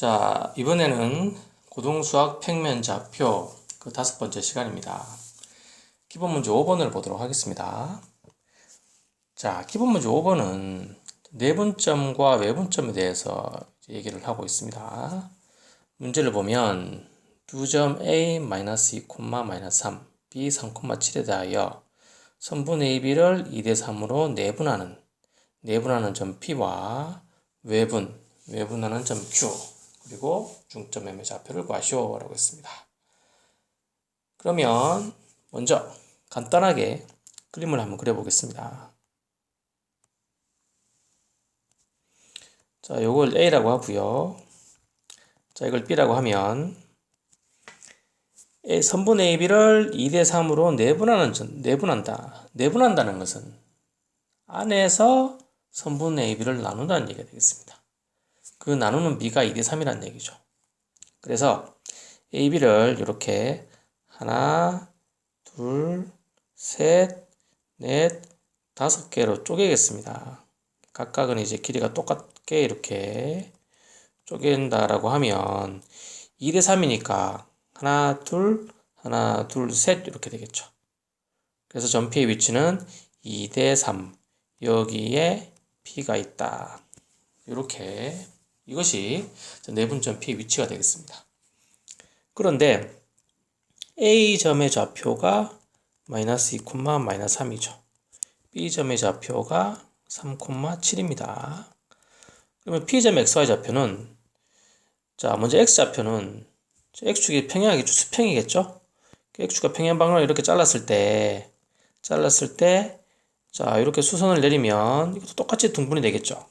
자, 이번에는 고등수학 평면 좌표 그 다섯 번째 시간입니다. 기본 문제 5번을 보도록 하겠습니다. 자, 기본 문제 5번은 내분점과 외분점에 대해서 얘기를 하고 있습니다. 문제를 보면 두 점 A 마이너스 2, 마이너스 3, B 3,7에 대하여 선분 AB를 2대 3으로 내분하는 내분하는 점 P와 외분 외분하는 점 Q 그리고 중점 매매 좌표를 구하시오 라고 했습니다. 그러면 먼저 간단하게 그림을 한번 그려보겠습니다. 자, 요걸 A라고 하고요. 자, 이걸 B라고 하면 A, 선분 AB를 2대 3으로 내분하는 전, 내분한다. 내분한다는 것은 안에서 선분 AB를 나눈다는 얘기가 되겠습니다. 그 나누는 B가 2대 3이라는 얘기죠. 그래서 AB를 이렇게 하나, 둘, 셋, 넷, 다섯 개로 쪼개겠습니다. 각각은 이제 길이가 똑같게 이렇게 쪼갠다라고 하면 2대 3이니까 하나, 둘, 하나, 둘, 셋 이렇게 되겠죠. 그래서 전피의 위치는 2대 3. 여기에 P가 있다. 이렇게 이것이 내분점 P의 위치가 되겠습니다. 그런데 A점의 좌표가 마이너스 2, 마이너스 3이죠. B점의 좌표가 3,7입니다. 그러면 P점 XY 좌표는 자 먼저 X좌표는 X축이 평행하겠죠. 수평이겠죠. X축과 평행 방향을 이렇게 잘랐을 때 잘랐을 때 자 이렇게 수선을 내리면 이것도 똑같이 등분이 되겠죠.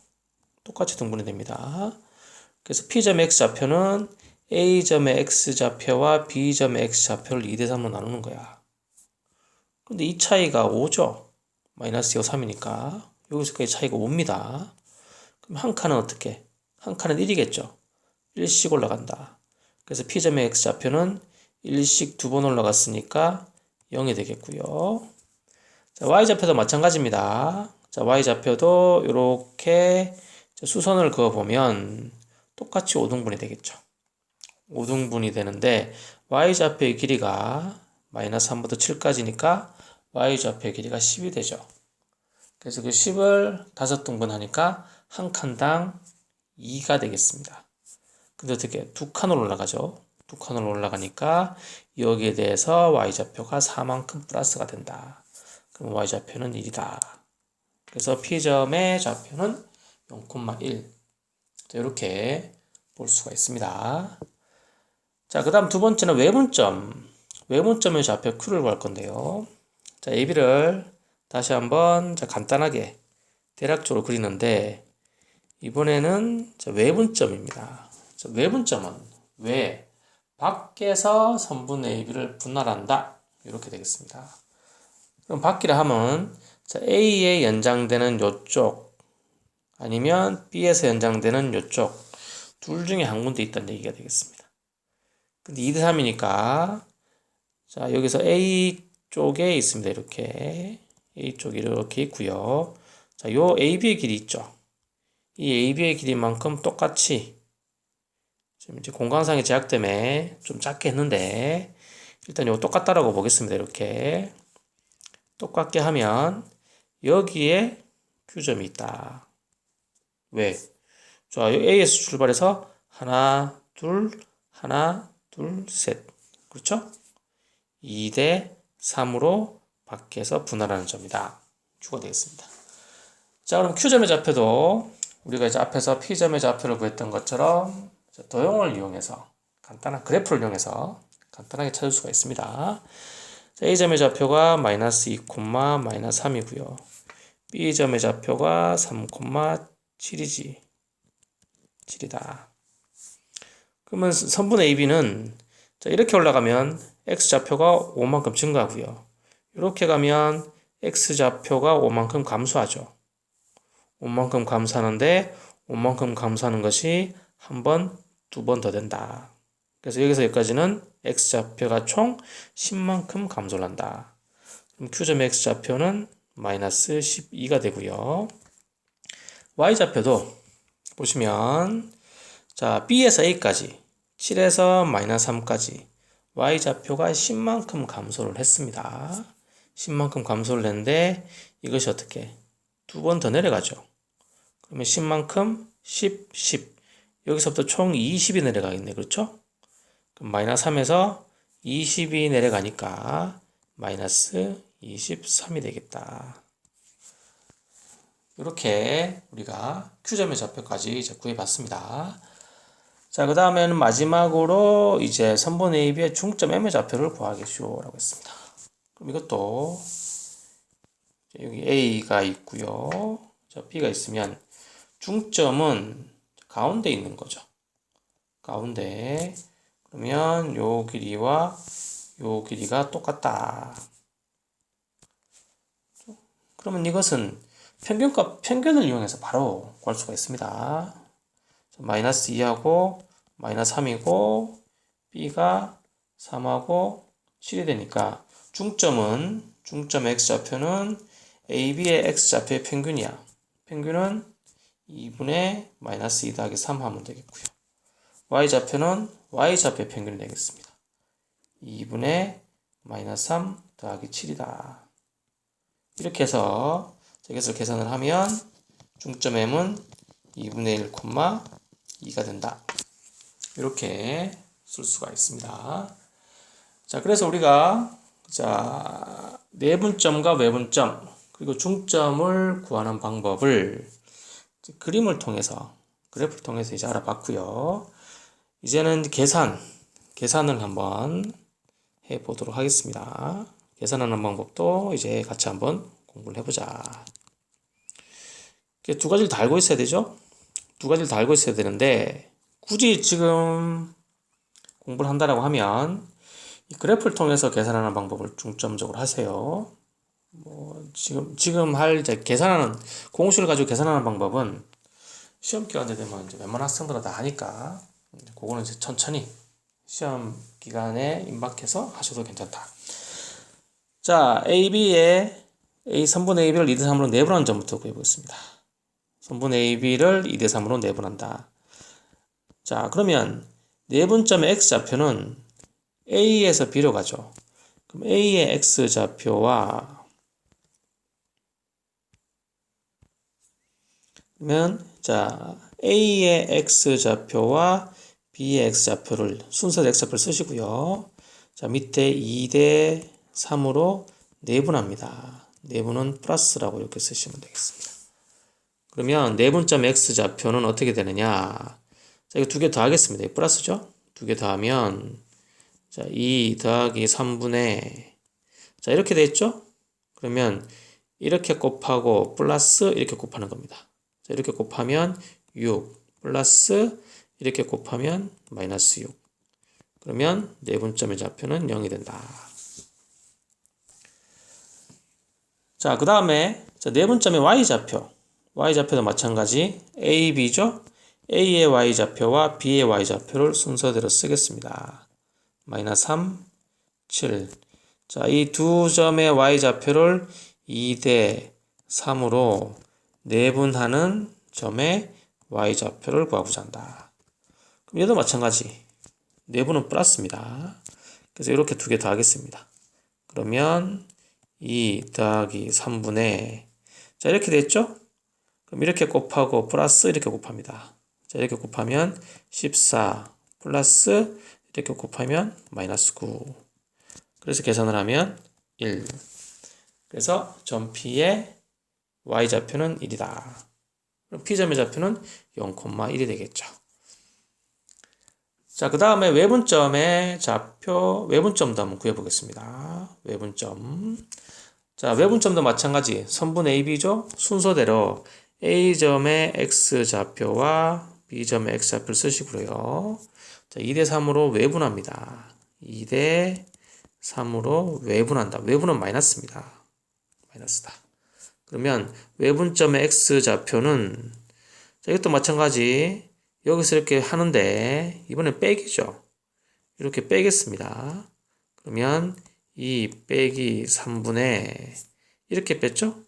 똑같이 등분이 됩니다. 그래서 P점 X좌표는 A점의 X좌표와 B점의 X좌표를 2대 3으로 나누는 거야. 근데 이 차이가 5죠. 마이너스 2가 3이니까 여기서까지 차이가 5입니다. 그럼 한 칸은 어떻게? 한 칸은 1이겠죠. 1씩 올라간다. 그래서 P점의 X좌표는 1씩 두 번 올라갔으니까 0이 되겠고요. 자, Y좌표도 마찬가지입니다. 자, Y좌표도 이렇게 수선을 그어보면 똑같이 5등분이 되겠죠. 5등분이 되는데 Y좌표의 길이가 마이너스 3부터 7까지니까 Y좌표의 길이가 10이 되죠. 그래서 그 10을 5등분 하니까 한 칸당 2가 되겠습니다. 근데 어떻게 두 칸으로 올라가죠? 두 칸으로 올라가니까 여기에 대해서 Y좌표가 4만큼 플러스가 된다. 그럼 Y좌표는 1이다. 그래서 P점의 좌표는 0,1 이렇게 볼 수가 있습니다. 자, 그 다음 두 번째는 외분점. 외분점의 좌표 Q를 구할 건데요. 자, AB를 다시 한번 자, 간단하게 대략적으로 그리는데 이번에는 자, 외분점입니다. 자, 외분점은 외 밖에서 선분 AB를 분할한다. 이렇게 되겠습니다. 그럼 밖이라 하면 자, A에 연장되는 요쪽 아니면 B에서 연장되는 요쪽 둘 중에 한 군데 있다는 얘기가 되겠습니다. 근데 2대 3이니까 자 여기서 A 쪽에 있습니다. 이렇게 A 쪽이 이렇게 있고요. 자, 요 AB의 길이 있죠. 이 AB의 길이만큼 똑같이 지금 이제 공간상의 제약 때문에 좀 작게 했는데 일단 요 똑같다라고 보겠습니다. 이렇게 똑같게 하면 여기에 Q점이 있다. 왜? 자, A에서 출발해서 하나, 둘, 하나, 둘, 셋. 그렇죠? 2대 3으로 밖에서 분할하는 점이다. Q가 되겠습니다. 자, 그럼 Q점의 좌표도 우리가 이제 앞에서 P점의 좌표를 구했던 것처럼 도형을 이용해서 간단한 그래프를 이용해서 간단하게 찾을 수가 있습니다. 자, A점의 좌표가 마이너스 2, 마이너스 3이고요. B점의 좌표가 3, 7이지. 7이다. 그러면 선분 AB는 자, 이렇게 올라가면 X좌표가 5만큼 증가하고요. 이렇게 가면 X좌표가 5만큼 감소하죠. 5만큼 감소하는데 5만큼 감소하는 것이 한 번, 두 번 더 된다. 그래서 여기서 여기까지는 X좌표가 총 10만큼 감소를 한다. 그럼 Q점 X좌표는 마이너스 12가 되고요. Y좌표도 보시면 자, B에서 A까지, 7에서 마이너스 3까지 Y좌표가 10만큼 감소를 했습니다. 10만큼 감소를 했는데 이것이 어떻게 두 번 더 내려가죠. 그러면 10만큼 10, 10 여기서부터 총 20이 내려가겠네. 그렇죠? 그럼 마이너스 3에서 20이 내려가니까 마이너스 23이 되겠다. 이렇게 우리가 Q점의 좌표까지 이제 구해봤습니다. 자, 그 다음에는 마지막으로 이제 선분 AB의 중점 M의 좌표를 구하겠쇼 라고 했습니다. 그럼 이것도 여기 A가 있고요. 자, B가 있으면 중점은 가운데 있는 거죠. 가운데. 그러면 요 길이와 요 길이가 똑같다. 그러면 이것은 평균값, 평균을 이용해서 바로 구할 수가 있습니다. 마이너스 2하고 마이너스 3이고 B가 3하고 7이 되니까 중점은 중점 X좌표는 AB의 X좌표의 평균이야. 평균은 2분의 마이너스 2 더하기 3 하면 되겠고요. Y좌표는 Y좌표의 평균이 되겠습니다. 2분의 마이너스 3 더하기 7이다. 이렇게 해서 이것을 계산을 하면 중점 M은 2분의 1, 2가 된다. 이렇게 쓸 수가 있습니다. 자, 그래서 우리가 자, 내분점과 외분점 그리고 중점을 구하는 방법을 그림을 통해서 그래프를 통해서 이제 알아봤고요. 이제는 계산 계산을 한번 해 보도록 하겠습니다. 계산하는 방법도 이제 같이 한번 공부를 해보자. 두 가지를 다 알고 있어야 되죠? 두 가지를 다 알고 있어야 되는데 굳이 지금 공부를 한다라고 하면 이 그래프를 통해서 계산하는 방법을 중점적으로 하세요. 뭐 지금 지금 할 이제 계산하는 공식을 가지고 계산하는 방법은 시험 기간에 되면 이제 웬만한 학생들은 다 하니까 그거는 이제 천천히 시험 기간에 임박해서 하셔도 괜찮다. 자, AB의 A 선분 AB를 2대 3으로 내분하는 점부터 구해보겠습니다. 선분 AB를 2대 3으로 내분한다. 자, 그러면 내분점의 X좌표는 A에서 B로 가죠. 그럼 A의 X좌표와 그러면 자 A의 X좌표와 B의 X좌표를 순서 X좌표를 쓰시고요. 자 밑에 2대 3으로 내분합니다. 내분은 플러스라고 이렇게 쓰시면 되겠습니다. 그러면 내분점 X좌표는 어떻게 되느냐 자 이거 두 개 더 하겠습니다. 이 플러스죠? 두 개 더 하면 자 2 더하기 3분의 자 이렇게 됐죠? 그러면 이렇게 곱하고 플러스 이렇게 곱하는 겁니다. 자, 이렇게 곱하면 6 플러스 이렇게 곱하면 마이너스 6 그러면 내분점의 좌표는 0이 된다. 자, 그 다음에 내분점의 y좌표 y좌표도 마찬가지 a, b죠? a의 y좌표와 b의 y좌표를 순서대로 쓰겠습니다. 마이너스 3, 7 자, 이 두 점의 y좌표를 2대 3으로 내분하는 점의 y좌표를 구하고자 한다. 그럼 얘도 마찬가지. 내분은 플러스입니다. 그래서 이렇게 두 개 더 하겠습니다. 그러면 2 더하기 3분의 자 이렇게 됐죠? 그럼 이렇게 곱하고 플러스 이렇게 곱합니다. 자 이렇게 곱하면 14 플러스 이렇게 곱하면 마이너스 9 그래서 계산을 하면 1 그래서 점 P의 y좌표는 1이다. 그럼 P점의 좌표는 0,1이 되겠죠. 자, 그 다음에 외분점의 좌표, 외분점도 한번 구해보겠습니다. 외분점. 자, 외분점도 마찬가지. 선분 AB죠? 순서대로 A점의 X좌표와 B점의 X좌표를 쓰시고요. 자, 2대 3으로 외분합니다. 2대 3으로 외분한다. 외분은 마이너스입니다. 마이너스다. 그러면 외분점의 x좌표는 자, 이것도 마찬가지 여기서 이렇게 하는데 이번엔 빼기죠. 이렇게 빼겠습니다. 그러면 이 빼기 3분의 이렇게 뺐죠?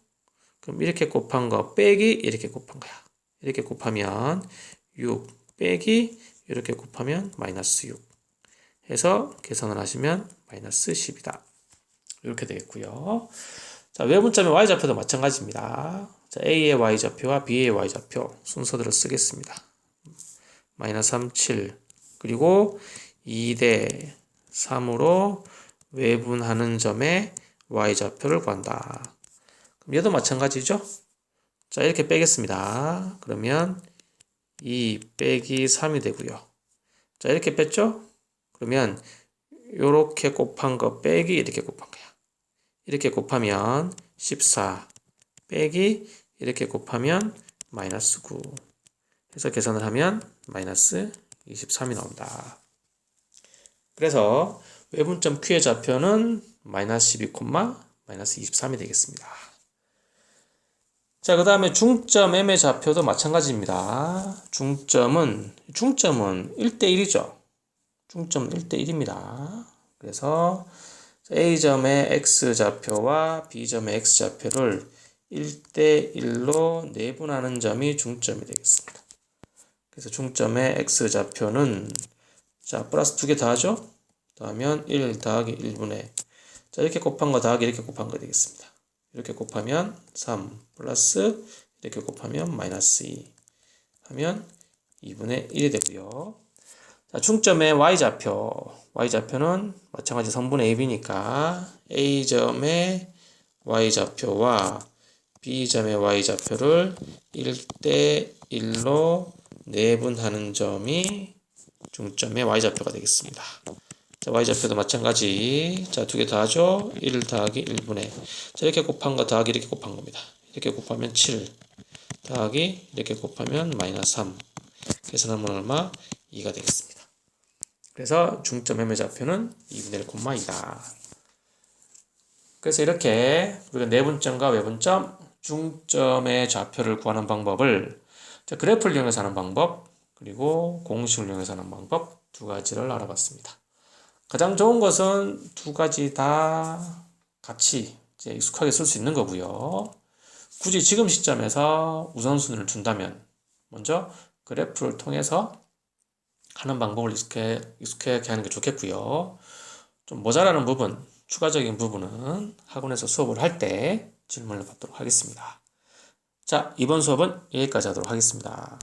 그럼 이렇게 곱한 거 빼기 이렇게 곱한 거야. 이렇게 곱하면 6 빼기 이렇게 곱하면 마이너스 6 해서 계산을 하시면 마이너스 10이다. 이렇게 되겠고요. 자, 외분점의 y좌표도 마찬가지입니다. 자, a의 y좌표와 b의 y좌표 순서대로 쓰겠습니다. 마이너스 3, 7 그리고 2대 3으로 외분하는 점의 y좌표를 구한다. 그럼 얘도 마찬가지죠? 자, 이렇게 빼겠습니다. 그러면 2 빼기 3이 되고요. 자, 이렇게 뺐죠? 그러면 요렇게 곱한 거 빼기 이렇게 곱한 거야. 이렇게 곱하면 14 빼기 이렇게 곱하면 마이너스 9 해서 계산을 하면 마이너스 23이 나온다. 그래서 외분점 Q의 좌표는 마이너스 12, 마이너스 23이 되겠습니다. 자, 그 다음에 중점 M의 좌표도 마찬가지입니다. 중점은, 중점은 1대1이죠. 중점 1대1입니다. 그래서 A점의 X좌표와 B점의 X좌표를 1대1로 내분하는 점이 중점이 되겠습니다. 그래서 중점의 X좌표는 자, 플러스 두 개 더하죠? 더하면 1 더하기 1분의 자, 이렇게 곱한 거 더하기 이렇게 곱한 거 되겠습니다. 이렇게 곱하면 3 플러스 이렇게 곱하면 마이너스 2 하면 2분의 1이 되고요. 자, 중점의 y좌표. y좌표는 마찬가지 성분의 ab니까 a점의 y좌표와 b점의 y좌표를 1대 1로 내분하는 점이 중점의 y좌표가 되겠습니다. 자, y좌표도 마찬가지. 자, 두 개 더하죠? 1 더하기 1분의. 자, 이렇게 곱한 거 더하기 이렇게 곱한 겁니다. 이렇게 곱하면 7 더하기 이렇게 곱하면 마이너스 3. 계산하면 얼마? 2가 되겠습니다. 그래서 중점 M의 좌표는 2분의 1,2다. 그래서 이렇게 우리가 내분점과 외분점, 중점의 좌표를 구하는 방법을 자, 그래프를 이용해서 하는 방법, 그리고 공식을 이용해서 하는 방법 두 가지를 알아봤습니다. 가장 좋은 것은 두 가지 다 같이 이제 익숙하게 쓸 수 있는 거고요. 굳이 지금 시점에서 우선순위를 둔다면 먼저 그래프를 통해서 하는 방법을 익숙해, 익숙하게 하는 게 좋겠고요. 좀 모자라는 부분, 추가적인 부분은 학원에서 수업을 할 때 질문을 받도록 하겠습니다. 자, 이번 수업은 여기까지 하도록 하겠습니다.